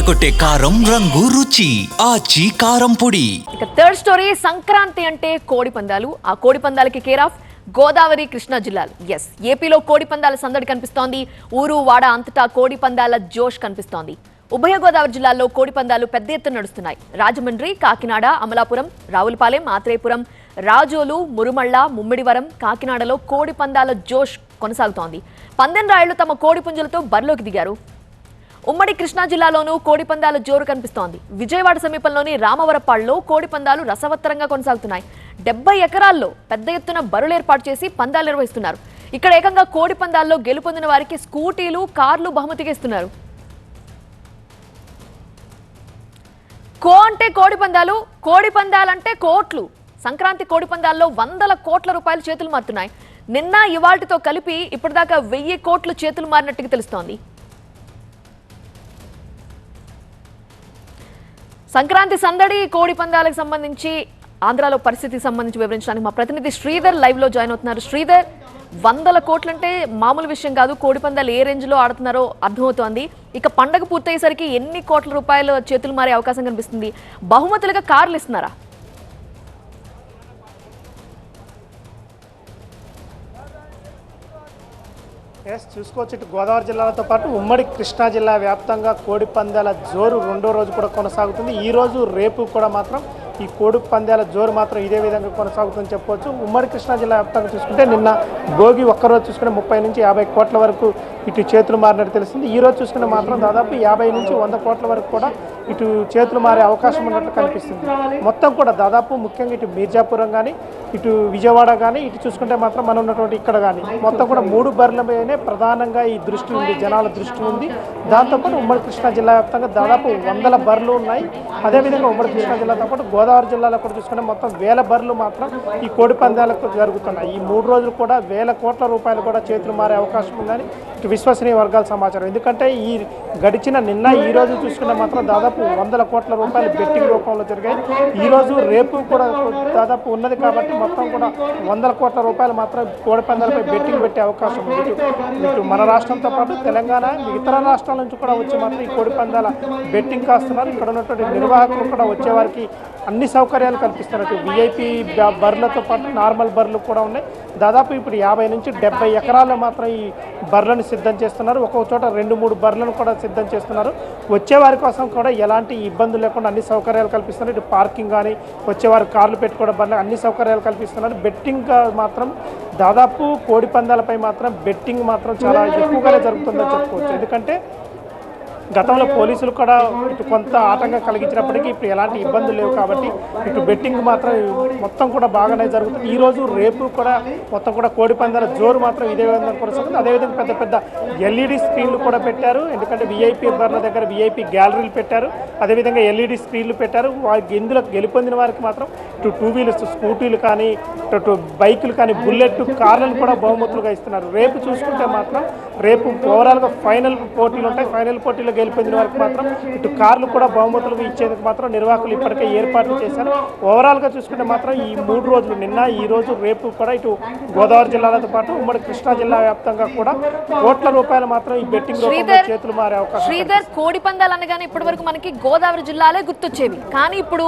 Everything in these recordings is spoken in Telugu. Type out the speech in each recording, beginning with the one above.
అదరగొట్టే కారం రంగు రుచి ఆచి కారం పొడి. ఇక థర్డ్ స్టోరీ సంక్రాంతి అంటే కోడి పందాలు. ఆ కోడి పందాలకి కేర్ ఆఫ్ గోదావరి కృష్ణా జిల్లాలు. ఎస్ ఏపీలో కోడి పందాల సందడి కనిపిస్తోంది. ఊరు వాడ అంతటా కోడి పందాల జోష్ కనిపిస్తోంది. ఉభయ గోదావరి జిల్లాల్లో కోడి పందాలు పెద్ద ఎత్తున నడుస్తున్నాయి. రాజమండ్రి కాకినాడ అమలాపురం రావులపాలెం ఆత్రేయపురం రాజోలు మురుమళ్ళ ముమ్మిడివరం కాకినాడలో కోడి పందాల జోష్ కొనసాగుతోంది. పందెం రాయుళ్ళు తమ కోడి పుంజులతో బరిలోకి దిగారు. ఉమ్మడి కృష్ణా జిల్లాలోనూ కోడిపందాల జోరు కనిపిస్తోంది. విజయవాడ సమీపంలోని రామవరపాడులో కోడిపందాలు రసవత్తరంగా కొనసాగుతున్నాయి. డెబ్బై ఎకరాల్లో పెద్ద ఎత్తున బరులు ఏర్పాటు చేసి పందాలు నిర్వహిస్తున్నారు. ఇక్కడ ఏకంగా కోడిపందాల్లో గెలుపొందిన వారికి స్కూటీలు కార్లు బహుమతిగా ఇస్తున్నారు. కో అంటే కోడి పందాలు కోట్లు. సంక్రాంతి కోడిపందాల్లో వందల కోట్ల రూపాయలు చేతులు మారుతున్నాయి. నిన్న ఇవాల్టితో కలిపి ఇప్పటిదాకా వెయ్యి కోట్లు చేతులు మారినట్టుగా తెలుస్తోంది. సంక్రాంతి సందడి కోడి పందాలకు సంబంధించి ఆంధ్రాలో పరిస్థితికి సంబంధించి వివరించడానికి మా ప్రతినిధి శ్రీధర్ లైవ్లో జాయిన్ అవుతున్నారు. శ్రీధర్ వందల కోట్లంటే మామూలు విషయం కాదు. కోడి పందాలు ఏ రేంజ్లో ఆడుతున్నారో అర్థమవుతోంది. ఇక పండగ పూర్తయ్యేసరికి ఎన్ని కోట్ల రూపాయలు చేతులు మారే అవకాశం కనిపిస్తుంది. బహుమతులుగా కార్లు ఇస్తున్నారా? ఎస్ చూసుకోవచ్చు. ఇటు గోదావరి జిల్లాలతో పాటు ఉమ్మడి కృష్ణా జిల్లా వ్యాప్తంగా కోడి పందాల జోరు రెండో రోజు కూడా కొనసాగుతుంది. ఈ రోజు రేపు కూడా మాత్రం ఈ కోడి పందాల జోరు మాత్రం ఇదే విధంగా కొనసాగుతుందని చెప్పవచ్చు ఉమ్మడి కృష్ణా జిల్లా వ్యాప్తంగా చూసుకుంటే నిన్న భోగి ఒక్కరోజు చూసుకుంటే ముప్పై నుంచి యాభై కోట్ల వరకు ఇటు చేతులు మారినట్టు తెలుస్తుంది. ఈ రోజు చూసుకుంటే మాత్రం దాదాపు యాభై నుంచి వంద కోట్ల వరకు కూడా ఇటు చేతులు మారే అవకాశం ఉన్నట్లు కనిపిస్తుంది. మొత్తం కూడా దాదాపు ముఖ్యంగా ఇటు మీర్జాపురం కానీ ఇటు విజయవాడ కానీ ఇటు చూసుకుంటే మాత్రం మనం ఉన్నటువంటి ఇక్కడ కానీ మొత్తం కూడా మూడు బర్రెల మీదనే ప్రధానంగా ఈ దృష్టి ఉంది జనాల దృష్టి ఉంది. దాంతోపాటు ఉమ్మడి కృష్ణా జిల్లా వ్యాప్తంగా దాదాపు వందల బర్రెలు ఉన్నాయి. అదేవిధంగా ఉమ్మడి కృష్ణా జిల్లాతో పాటు గోదావరి జిల్లాలో కూడా చూసుకుంటే మొత్తం వేల బర్రెలు మాత్రం ఈ కోడి పందాలకు జరుగుతున్నాయి. ఈ మూడు రోజులు కూడా వేల కోట్ల రూపాయలు కూడా చేతులు మారే అవకాశం ఉందని ఇటు విశ్వసనీయ వర్గాల సమాచారం. ఎందుకంటే ఈ గడిచిన నిన్న ఈ రోజు చూసుకుంటే మాత్రం దాదాపు వందల కోట్ల రూపాయలు బెట్టింగ్ రూపంలో జరిగాయి. ఈరోజు రేపు కూడా దాదాపు ఉన్నది కాబట్టి మొత్తం కూడా వందల కోట్ల రూపాయలు మాత్రం కోడిపందాలపై బెట్టింగ్ పెట్టే అవకాశం ఉంది. ఇటు మన రాష్ట్రంతో పాటు తెలంగాణ ఇతర రాష్ట్రాల నుంచి కూడా వచ్చి మాత్రం ఈ కోడిపందాల బెట్టింగ్ కాస్తున్నారు. ఇక్కడ ఉన్నటువంటి నిర్వాహకులు కూడా వచ్చేవారికి అన్ని సౌకర్యాలు కల్పిస్తున్నట్టు వీఐపీ బర్రెలతో పాటు నార్మల్ బర్రెలు కూడా ఉన్నాయి. దాదాపు ఇప్పుడు యాభై నుంచి డెబ్బై ఎకరాల్లో మాత్రం ఈ బర్రెలను సిద్ధం చేస్తున్నారు. ఒక్కొక్క చోట రెండు మూడు బర్రెలను కూడా సిద్ధం చేస్తున్నారు. వచ్చేవారి కోసం కూడా ఎలాంటి ఇబ్బందులు లేకుండా అన్ని సౌకర్యాలు కల్పిస్తున్నారు. ఇటు పార్కింగ్ కానీ వచ్చేవారు కార్లు పెట్టుకోవడం బర్లు అన్ని సౌకర్యాలు కల్పిస్తున్నారు. బెట్టింగ్ మాత్రం దాదాపు కోడి పందాలపై మాత్రం బెట్టింగ్ మాత్రం చాలా ఎక్కువగానే జరుగుతుందని చెప్పుకోవచ్చు. ఎందుకంటే గతంలో పోలీసులు కూడా ఇటు కొంత ఆటంకం కలిగించినప్పటికీ ఇప్పుడు ఎలాంటి ఇబ్బందులు లేవు కాబట్టి ఇటు బెట్టింగ్ మాత్రం మొత్తం కూడా బాగానే జరుగుతుంది. ఈ రోజు రేపు కూడా మొత్తం కూడా కోడి పందాల జోరు మాత్రం ఇదే విధంగా కొనసాగుతుంది. అదేవిధంగా పెద్ద పెద్ద ఎల్ఈడి స్క్రీన్లు కూడా పెట్టారు. ఎందుకంటే విఐపీ బర్ల దగ్గర విఐపీ గ్యాలరీలు పెట్టారు. అదేవిధంగా ఎల్ఈడి స్క్రీన్లు పెట్టారు. వారికి ఇందులో గెలుపొందిన వారికి మాత్రం ఇటు టూ వీలర్స్ స్కూటీలు కానీ ఇటు బైకులు కానీ బుల్లెట్ కార్లను కూడా బహుమతులుగా ఇస్తున్నారు. రేపు చూసుకుంటే మాత్రం రేపు ఓవరాల్గా ఫైనల్ పోటీలు ఉంటాయి. ఫైనల్ పోటీలో గెలిపొందిన వారికి మాత్రం ఇటు కార్లు కూడా బహుమతులుగా ఇచ్చేందుకు మాత్రం నిర్వాహకులు ఇప్పటికే ఏర్పాట్లు చేశారు. ఓవరాల్గా చూసుకుంటే మాత్రం ఈ మూడు రోజులు నిన్న ఈ రోజు రేపు కూడా ఇటు గోదావరి జిల్లాలతో పాటు ఉమ్మడి కృష్ణా జిల్లా వ్యాప్తంగా కూడా కోట్ల రూపాయలు మాత్రం ఈ బెట్టింగ్ చేతులు మారే అవకాశం శ్రీధర్ కోడి పందాలు అనగానే ఇప్పటి వరకు మనకి గోదావరి జిల్లాలే గుర్తొచ్చేవి. కానీ ఇప్పుడు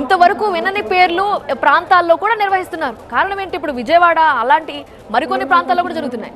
ఇంతవరకు వినని పేర్లు ప్రాంతాల్లో కూడా నిర్వహిస్తున్నారు. కారణం ఏంటి? ఇప్పుడు విజయవాడ అలాంటి మరికొన్ని ప్రాంతాల్లో కూడా జరుగుతున్నాయి.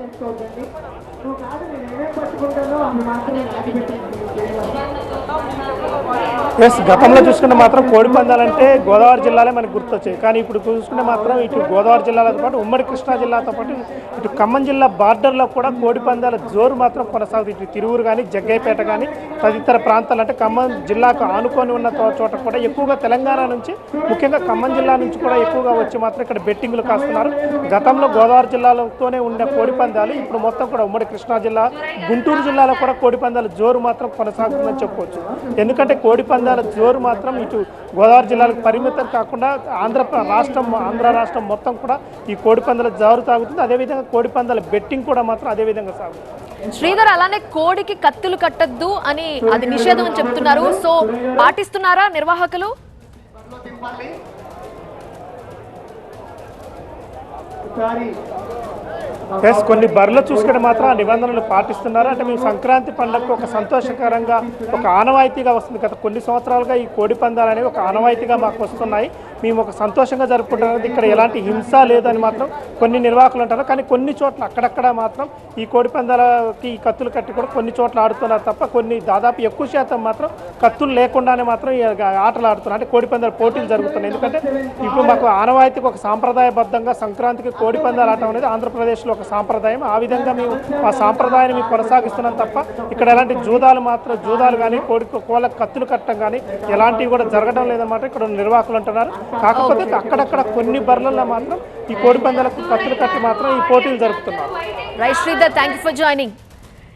ఎస్ గతంలో చూసుకుంటే మాత్రం కోడి పందాలంటే గోదావరి జిల్లాలే మనకు గుర్తొచ్చాయి. కానీ ఇప్పుడు చూసుకుంటే మాత్రం ఇటు గోదావరి జిల్లాలతో పాటు ఉమ్మడి కృష్ణా జిల్లాతో పాటు ఇటు ఖమ్మం జిల్లా బార్డర్లో కూడా కోడి పందాల జోరు మాత్రం కొనసాగుతుంది. ఇటు తిరువురు కానీ జగ్గైపేట కానీ తదితర ప్రాంతాలు అంటే ఖమ్మం జిల్లాకు ఆనుకొని ఉన్న చోట కూడా ఎక్కువగా తెలంగాణ నుంచి ముఖ్యంగా ఖమ్మం జిల్లా నుంచి కూడా ఎక్కువగా వచ్చి మాత్రం ఇక్కడ బెట్టింగ్లు కాస్తున్నారు. గతంలో గోదావరి జిల్లాలతోనే ఉండే కోడి పందాలు ఇప్పుడు మొత్తం కూడా ఉమ్మడి కృష్ణా జిల్లా గుంటూరు జిల్లాలో కూడా కోడి పందాల జోరు మాత్రం కొనసాగుతుందని చెప్పుకోవచ్చు ఎందుకంటే కోడి పందాల జోరు మాత్రం ఇటు గోదావరి జిల్లాలకు పరిమితం కాకుండా ఆంధ్ర రాష్ట్రం ఆంధ్ర రాష్ట్రం మొత్తం కూడా ఈ కోడి పందాల జోరు తాగుతుంది. అదేవిధంగా కోడి పందాల బెట్టింగ్ కూడా మాత్రం అదే విధంగా సాగుతుంది. శ్రీధర్ అలానే కోడికి కత్తులు కట్టద్దు అని అది నిషేధం అని చెప్తున్నారు. సో పాటిస్తున్నారా నిర్వాహకులు? ఎస్ కొన్ని బర్రెలు చూసుకుంటే మాత్రం ఆ నిబంధనలు పాటిస్తున్నారు. అంటే మేము సంక్రాంతి పండుగకు ఒక సంతోషకరంగా ఒక ఆనవాయితీగా వస్తుంది గత కొన్ని సంవత్సరాలుగా ఈ కోడి పందాలు అనేవి ఒక ఆనవాయితీగా మాకు వస్తున్నాయి. మేము ఒక సంతోషంగా జరుపుకుంటున్నది ఇక్కడ ఎలాంటి హింస లేదని మాత్రం కొన్ని నిర్వాహకులు అంటారు. కానీ కొన్ని చోట్ల అక్కడక్కడ మాత్రం ఈ కోడి పందాలకి ఈ కత్తులు కట్టి కూడా కొన్ని చోట్ల ఆడుతున్నారు తప్ప కొన్ని దాదాపు ఎక్కువ శాతం మాత్రం కత్తులు లేకుండానే మాత్రం ఈ ఆటలు ఆడుతున్నారు. అంటే కోడి పందాల పోటీలు జరుగుతున్నాయి. ఎందుకంటే ఇప్పుడు మాకు ఆనవాయితీకి ఒక సాంప్రదాయబద్ధంగా సంక్రాంతికి కోడి పందాలు ఆడటం అనేది ఆంధ్రప్రదేశ్లో ఒక సాంప్రదాయం. ఆ విధంగా మేము ఆ సాంప్రదాయాన్ని మేము కొనసాగిస్తున్నాం తప్ప ఇక్కడ ఎలాంటి జూదాలు మాత్రం జూదాలు కానీ కోడి కోళ్ళ కత్తులు కట్టడం కానీ ఎలాంటివి కూడా జరగడం లేదన్నమాట ఇక్కడ నిర్వాహకులు అంటున్నారు. కాకపోతే అక్కడక్కడ కొన్ని బర్రెలలో మాత్రం ఈ కోడి పందాలకు కత్తులు కట్టి మాత్రం ఈ పోటీలు జరుపుతున్నారు. Right Sridhar thank you for joining